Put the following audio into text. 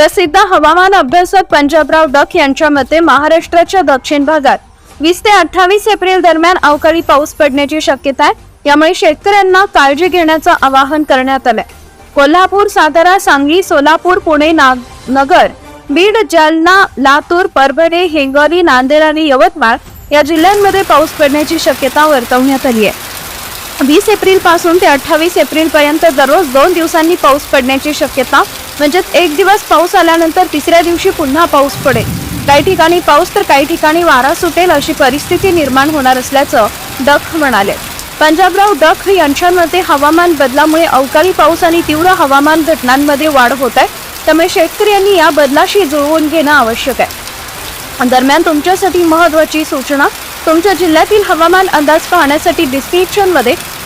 प्रसिद्ध हवामान अभ्यासक पंजाबराव डक यांच्या मते महाराष्ट्राच्या दक्षिण भागात वीस ते अठ्ठावीस एप्रिल दरम्यान अवकाळी पाऊस पडण्याची शक्यता आहे. यामुळे शेतकऱ्यांना काळजी घेण्याचं आवाहन करण्यात आलंय. कोल्हापूर सातारा सांगली सोलापूर पुणे नाग नगर बीड जालना लातूर परभणी हिंगोली नांदेड आणि यवतमाळ या जिल्ह्यांमध्ये पाऊस पडण्याची शक्यता वर्तवण्यात आली आहे. वीस एप्रिलपासून ते अठ्ठावीस एप्रिल पर्यंत दररोज दोन दिवसांनी पाऊस पडण्याची शक्यता म्हणजेच एक दिवस पाऊस आल्यानंतर तिसऱ्या दिवशी पुन्हा पाऊस पडेल. काही ठिकाणी पाऊस तर काही ठिकाणी वारा सुटेल अशी परिस्थिती निर्माण होणार असल्याचं डख म्हणाले. पंजाबराव डख यांच्यामध्ये हवामान बदलामुळे अवकाळी पाऊस आणि तीव्र हवामान घटनांमध्ये वाढ होत आहे त्यामुळे शेतकऱ्यांनी या बदलाशी जुळवून घेणं आवश्यक आहे. दरम्यान तुमच्यासाठी महत्वाची सूचना तुमच्या जिल्ह्यातील हवामान अंदाज पाहण्यासाठी डिस्क्रिप्शनमध्ये